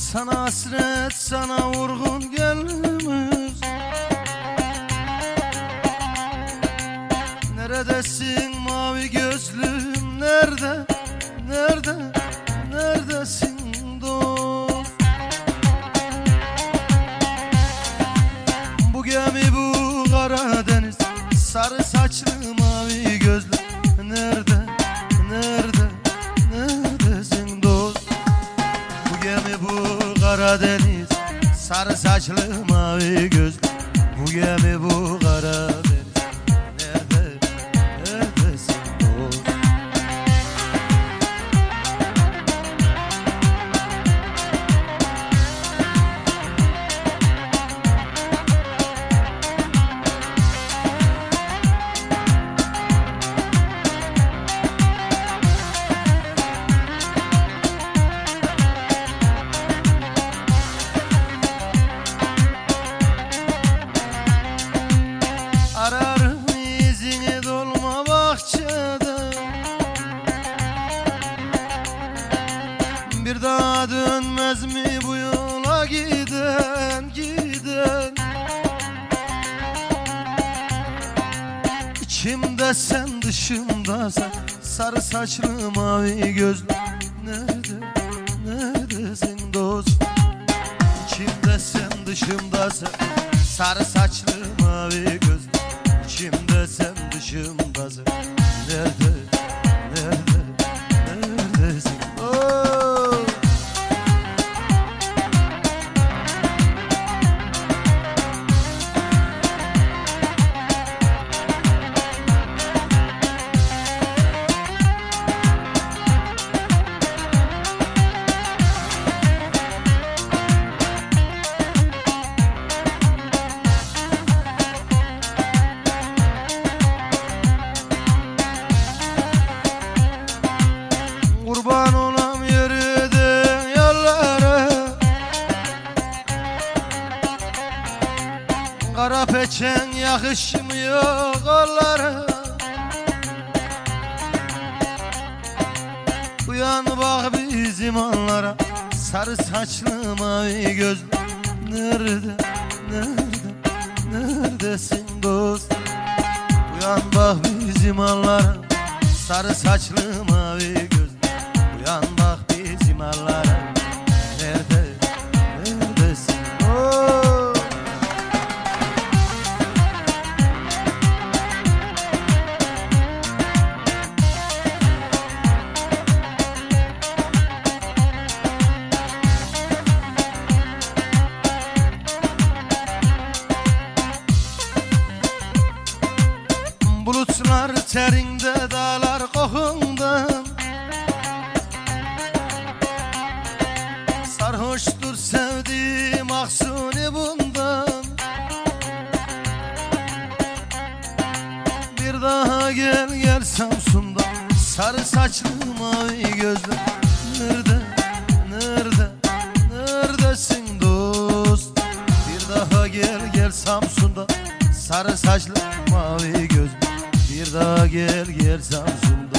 Sana hasret sana vurgun gelmez Neredesin mavi gözlüm Nerede Karadeniz Sarı saçlı mavi gözlü Bu gemi bu Karadeniz bu yola giden giden. İçimde sen dışımda sen. Sarı saçlı mavi gözlü Nerede, neredesin dost? İçimde sen dışımda sen. Sarı saçlı mavi gözlü İçimde sen dışımda sen. Nerede, Kara peçen yakışmıyor kollara. Uyan bak bizim anlara Sarı saçlı mavi gözlü Nerede, nerede, neredesin dost? Uyan bak bizim anlara Sarı saçlı mavi Bulutlar terinde dağlar kokundan Sarhoştur sevdiğim aksuni bundan. Bir daha gel gel Samsun'dan. Sarı saçlı mavi gözlü Nerede, nerede, neredesin dost? Bir daha gel gel Samsun'dan. Sarı saçlı mavi gözlü Bir daha gel gel Samsun'dan